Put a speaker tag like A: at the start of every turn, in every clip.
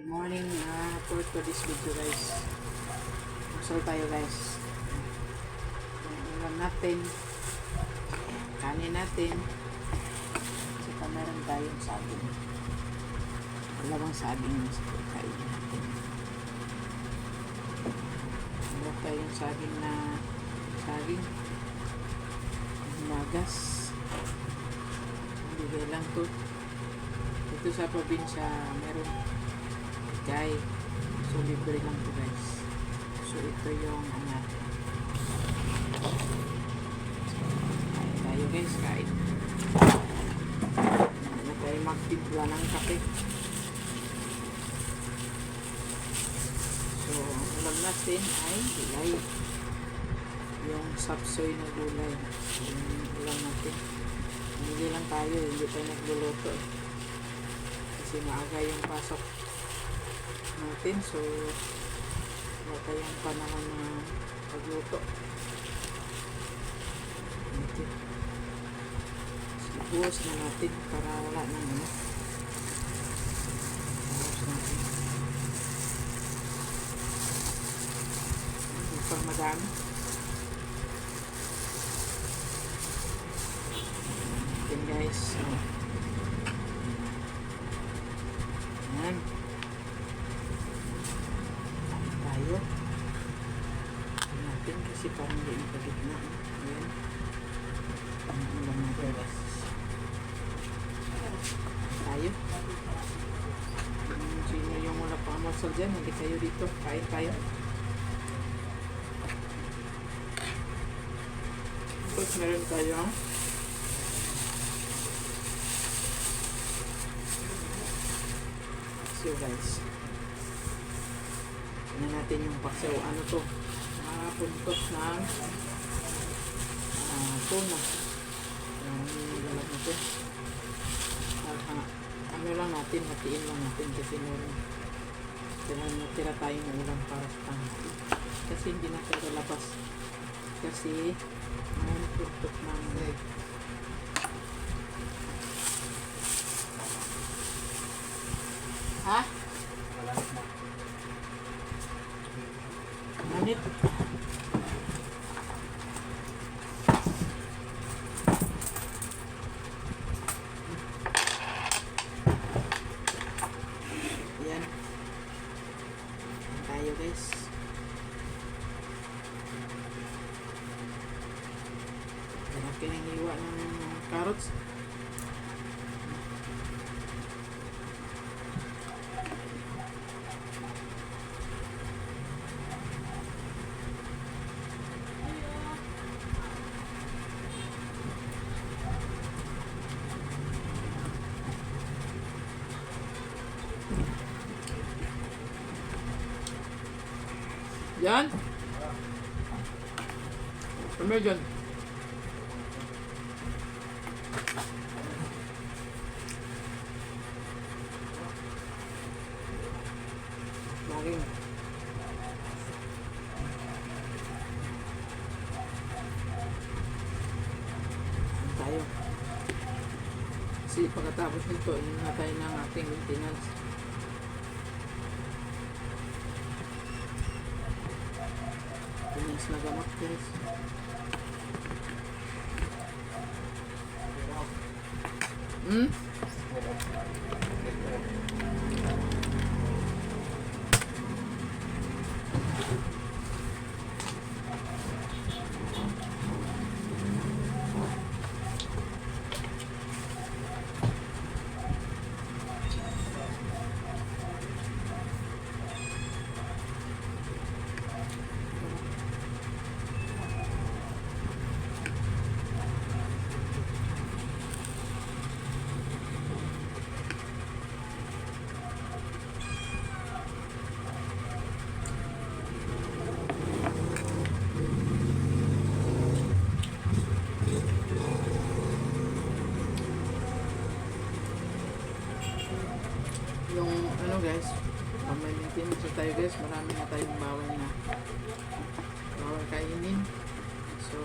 A: Good morning uh, for today's video guys. Masal tayo guys. Ulam natin. Kanin natin. Saka meron tayong saging. Dalawang saging na sa kain natin. Meron tayong saging na saging. Nagas. Bigay lang to. Dito sa probinsya, meron bigay. So, libre lang to guys. So, ito yung ano. Kain tayo guys, kain. Ano tayo magtimpla ng kape. So, ang ulam natin ay gulay. Yung sapsoy na gulay. Yung ulam natin. Hindi lang tayo, hindi tayo nagluluto. Kasi maaga yung pasok natin. So, wala tayong panahon na pagluto. Ito. So, na natin para wala nang ano. Buhos madami. Yan guys. So, yan. Kain tayo. Kain natin kasi parang hindi nakagitna. Ayan. Ang ulam guys. Kain tayo. Kung sino yung wala pa amasal dyan, hindi kayo dito. Kain tayo. Tapos meron tayo ang So guys. Tingnan natin yung paksaw. Ano to? Nakapuntos ng uh, tuna. Yung nilalap natin. Uh, ano lang natin, hatiin lang natin kasi meron tira, tira tayo ng ulam para sa tanghali. Kasi hindi na tayo labas. Kasi may puntok ng Ha? Manit. Yan. Yan tayo guys. Hanap ka ng carrots. Yan. Ano dyan? Laging. Tayo? Kasi pagkatapos nito, yun na tayo ng ating maintenance. Pinis na gamot guys. Hmm? Yung ano guys, pag may na tayo guys, marami na tayong bawal na bawal kainin. So,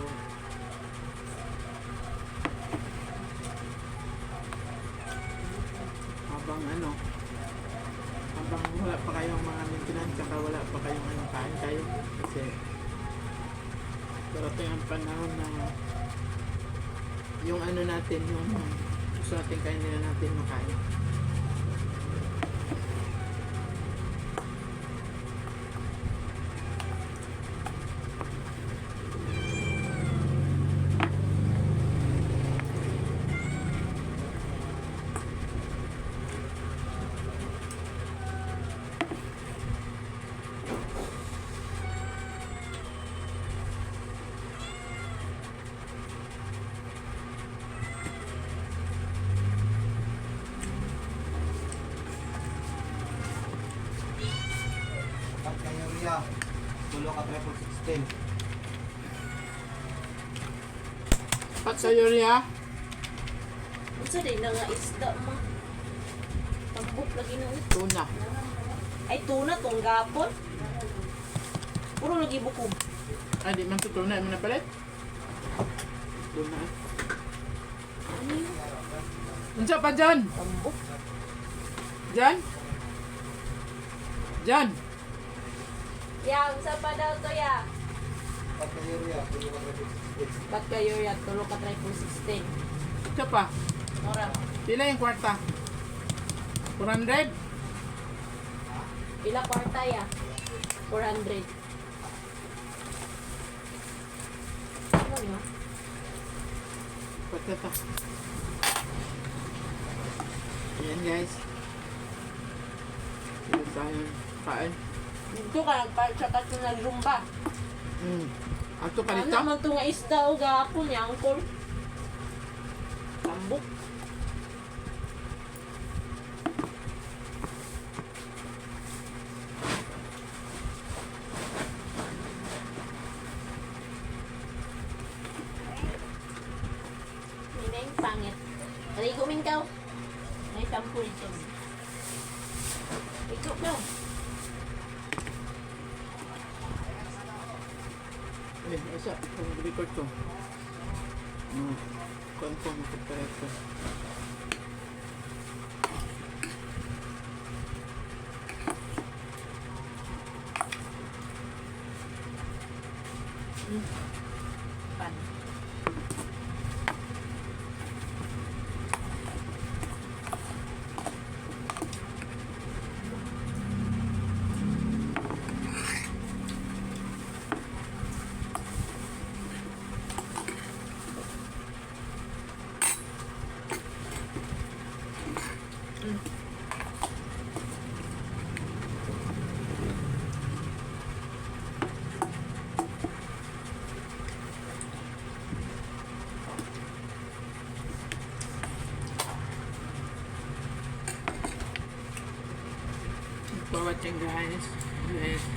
A: habang ano, habang wala pa kayong mga maintenance, saka wala pa kayong ano, kain kayo. Kasi darating ang panahon na yung ano natin, yung gusto natin kain nila natin makain.
B: Riya. Tulo ka triple 16.
A: Pat sa Yuria,
C: Unsa din na nga isda mo? Tambok lagi na ut.
A: tuna.
C: Ay tuna tong gapon. Puro lagi bukom.
A: Ay, di man tuna. Ano na palit? Tuna.
C: Ano yun?
A: Unsa pa dyan?
C: Tambok.
A: Dyan? Dyan?
C: Ya, unsa pa daw to ya?
B: Riya. Tulo ka triple 16.
C: Ba't kayo ya tulo ka try po 16?
A: Ito pa.
C: Ora.
A: Pila yung kwarta? 400?
C: Pila kwarta ya? 400. Ano yun?
A: Kwarta ta. Ayan guys. Dito tayo kain.
C: Dito ka nagpalit sa kato na lumba.
A: Hmm. Ato pa
C: Ano man to nga isda o gapon ya, angkol? Tambok. Nineng, pangit. Aligo min ka. May shampoo ito. Ikaw ka.
A: Eh, asa. Kung record ko. Hmm. Kung kung magpapalit ko.
C: Pan.
A: For watching guys. Yes.